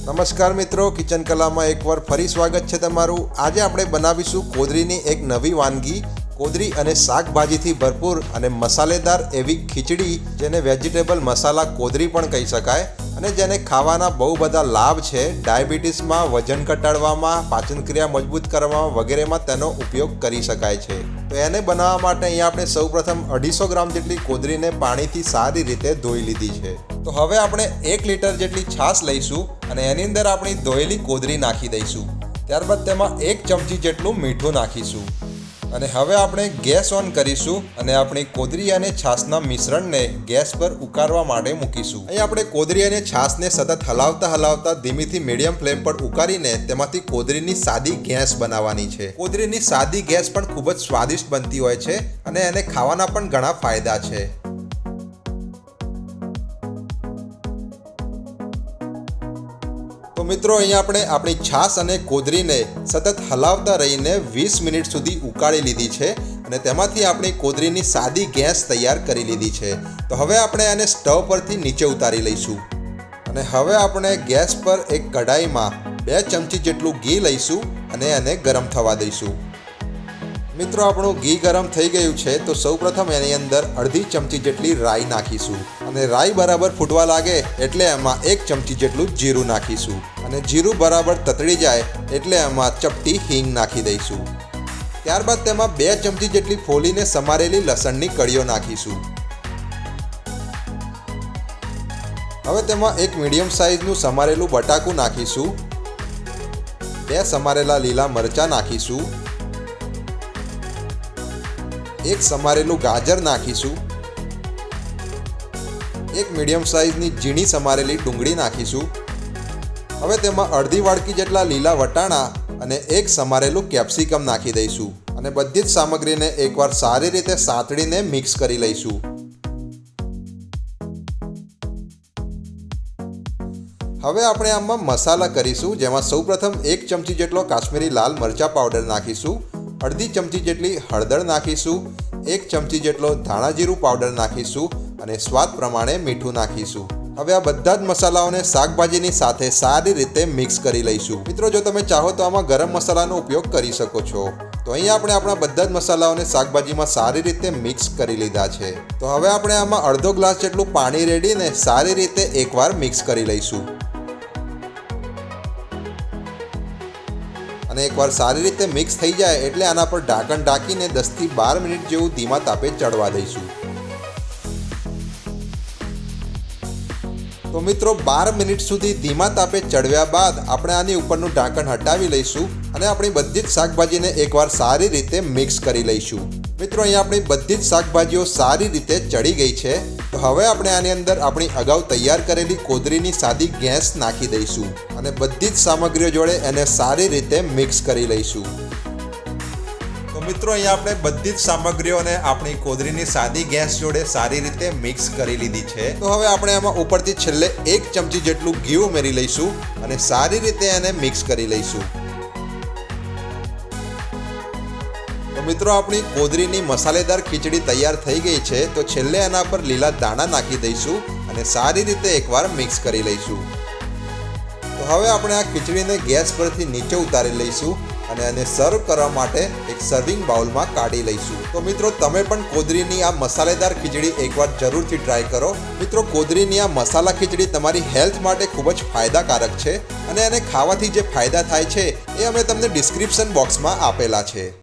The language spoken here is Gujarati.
નમસ્કાર મિત્રો, કિચન કલામાં એકવાર ફરી સ્વાગત છે તમારું. આજે આપણે બનાવીશું કોદરીની એક નવી વાનગી કોદરી અને શાકભાજીથી ભરપૂર અને મસાલેદાર એવી ખીચડી, જેને વેજીટેબલ મસાલા કોદરી પણ કહી શકાય અને જેને ખાવાના બહુ બધા લાભ છે. ડાયાબિટીસમાં વજન ઘટાડવામાં, પાચનક્રિયા મજબૂત કરવામાં વગેરેમાં તેનો ઉપયોગ કરી શકાય છે. તો એને બનાવવા માટે અહીંયા આપણે સૌપ્રથમ અઢીસો ગ્રામ જેટલી કોદરીને પાણીથી સારી રીતે ધોઈ લીધી છે. તો હવે આપણે એક લીટર જેટલી છાશ લઈશું અને એની અંદર આપણી ધોયેલી કોદરી નાખી દઈશું. ત્યારબાદ તેમાં એક ચમચી જેટલું મીઠું નાખીશું. અને હવે આપણે ગેસ ઓન કરીશું અને આપણી કોદરી અને છાશના મિશ્રણને ગેસ પર ઉકાળવા માટે મૂકીશું. અહીં આપણે કોદરી અને છાશને સતત હલાવતા હલાવતા ધીમીથી મીડિયમ ફ્લેમ પર ઉકાળીને તેમાંથી કોદરીની સાદી ગેસ બનાવવાની છે. કોદરીની સાદી ગેસ પણ ખૂબ જ સ્વાદિષ્ટ બનતી હોય છે અને એને ખાવાના પણ ઘણા ફાયદા છે. મિત્રો, અહીંયા આપણે આપણી છાશ અને કોદરીને સતત હલાવતા રહીને વીસ મિનિટ સુધી ઉકાળી લીધી છે અને તેમાંથી આપણી કોદરીની સાદી ગેસ તૈયાર કરી લીધી છે. તો હવે આપણે આને સ્ટવ પરથી નીચે ઉતારી લઈશું. અને હવે આપણે ગેસ પર એક કઢાઈમાં બે ચમચી જેટલું ઘી લઈશું અને એને ગરમ થવા દઈશું. મિત્રો, આપણું ઘી ગરમ થઈ ગયું છે, તો સૌપ્રથમ એની અંદર અડધી ચમચી જેટલી રાઈ નાખીશું. અને રાઈ બરાબર ફૂટવા લાગે એટલે એમાં એક ચમચી જેટલું જીરું નાખીશું. અને જીરું બરાબર તતડી જાય એટલે એમાં ચપટી હિંગ નાખી દઈશું. ત્યારબાદ તેમાં બે ચમચી જેટલી ફોલીને સમારેલી લસણની કળીઓ નાખીશું. હવે તેમાં એક મીડિયમ સાઇઝનું સમારેલું બટાકું નાખીશું. બે સમારેલા લીલા મરચાં નાખીશું. એક સમારેલું ગાજર નાખીશું. એક મીડિયમ સાઇઝની ઝીણી સમારેલી ડુંગળી નાખીશું. હવે તેમાં અડધી વાડકી જેટલા લીલા વટાણા અને એક સમારેલું કેપ્સિકમ નાખી દઈશું અને બધી જ સામગ્રીને એકવાર સારી રીતે સાંતળીને મિક્સ કરી લઈશું. હવે આપણે આમાં મસાલા કરીશું, જેમાં સૌપ્રથમ એક ચમચી જેટલો કાશ્મીરી લાલ મરચા પાવડર નાખીશું, અડધી ચમચી જેટલી હળદર નાખીશું, એક ચમચી જેટલો ધાણા જીરું પાવડર નાખીશું અને સ્વાદ પ્રમાણે મીઠું નાખીશું. હવે આ બધા જ મસાલાઓને શાકભાજીની સાથે સારી રીતે મિક્સ કરી લઈશું. મિત્રો, જો તમે ચાહો તો આમાં ગરમ મસાલાનો ઉપયોગ કરી શકો છો. તો અહીં આપણે આપણા બધા જ મસાલાઓને શાકભાજીમાં સારી રીતે મિક્સ કરી લીધા છે. તો હવે આપણે આમાં અડધો ગ્લાસ જેટલું પાણી રેડીને સારી રીતે એકવાર મિક્સ કરી લઈશું. અને એકવાર સારી રીતે મિક્સ થઈ જાય એટલે આના પર ઢાંકણ ઢાંકીને દસથી બાર મિનિટ જેવું ધીમા તાપે ચડવા દઈશું. તો મિત્રો, બાર મિનિટ સુધી ધીમા તાપે ચડવ્યા બાદ આપણે આની ઉપરનું ઢાંકણ હટાવી લઈશું અને આપણી બધી જ શાકભાજીને એકવાર સારી રીતે મિક્સ કરી લઈશું. મિત્રો, અહીંયા આપણી બધી જ શાકભાજીઓ સારી રીતે ચડી ગઈ છે. તો હવે આપણે આની અંદર આપણી અગાઉ તૈયાર કરેલી કોદરીની સાદી ગેસ નાખી દઈશું અને બધી જ સામગ્રીઓ જોડે એને સારી રીતે મિક્સ કરી લઈશું. તો મિત્રો અહીંયા આપણે બધી જ સામગ્રીઓને આપણી કોદરીની સાદી ગેસ જોડે સારી રીતે મિક્સ કરી લીધી છે. તો હવે આપણે એમાં ઉપરથી છેલ્લે એક ચમચી જેટલું ઘી ઉમેરી લઈશું અને સારી રીતે એને મિક્સ કરી લઈશું. તો મિત્રો આપણી કોદરીની મસાલેદાર ખીચડી તૈયાર થઈ ગઈ છે. તો છેલ્લે એના પર લીલા દાણા નાખી દઈશું અને સારી રીતે એકવાર મિક્સ કરી લઈશું. તો હવે આપણે આ ખીચડીને ગેસ પરથી નીચે ઉતારી લઈશું. અને એને સર્વ કરવા માટે એક સર્વિંગ બાઉલમાં કાઢી લઈશું. તો મિત્રો, તમે પણ કોદરીની આ મસાલેદાર ખીચડી એકવાર જરૂરથી ટ્રાય કરો. મિત્રો, કોદરીની આ મસાલા ખીચડી તમારી હેલ્થ માટે ખૂબ જ ફાયદાકારક છે અને એને ખાવાથી જે ફાયદા થાય છે, એ અમે તમને ડિસ્ક્રિપ્શન બોક્સમાં આપેલા છે.